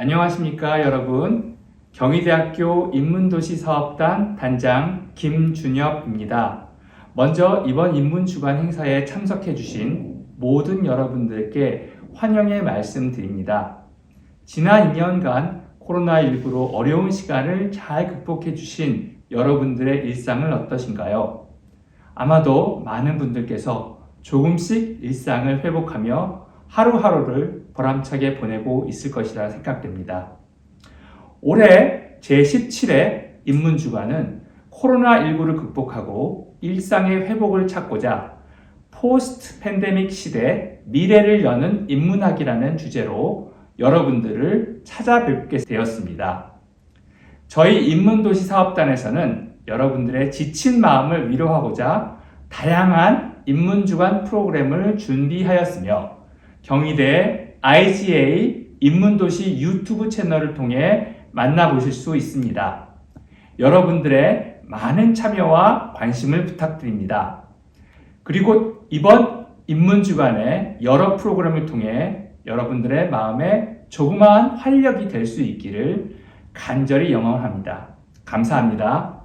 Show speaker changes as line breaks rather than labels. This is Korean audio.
안녕하십니까 여러분. 경희대학교 인문도시사업단 단장 김준엽입니다. 먼저 이번 인문주간 행사에 참석해 주신 모든 여러분들께 환영의 말씀 드립니다. 지난 2년간 코로나19로 어려운 시간을 잘 극복해 주신 여러분들의 일상은 어떠신가요? 아마도 많은 분들께서 조금씩 일상을 회복하며 하루하루를 보람차게 보내고 있을 것이라 생각됩니다. 올해 제17회 인문주간은 코로나19를 극복하고 일상의 회복을 찾고자 포스트 팬데믹 시대 미래를 여는 인문학이라는 주제로 여러분들을 찾아뵙게 되었습니다. 저희 인문도시 사업단에서는 여러분들의 지친 마음을 위로하고자 다양한 인문주간 프로그램을 준비하였으며 경희대 IGA 인문도시 유튜브 채널을 통해 만나보실 수 있습니다. 여러분들의 많은 참여와 관심을 부탁드립니다. 그리고 이번 인문주간의 여러 프로그램을 통해 여러분들의 마음에 조그마한 활력이 될 수 있기를 간절히 영원합니다. 감사합니다.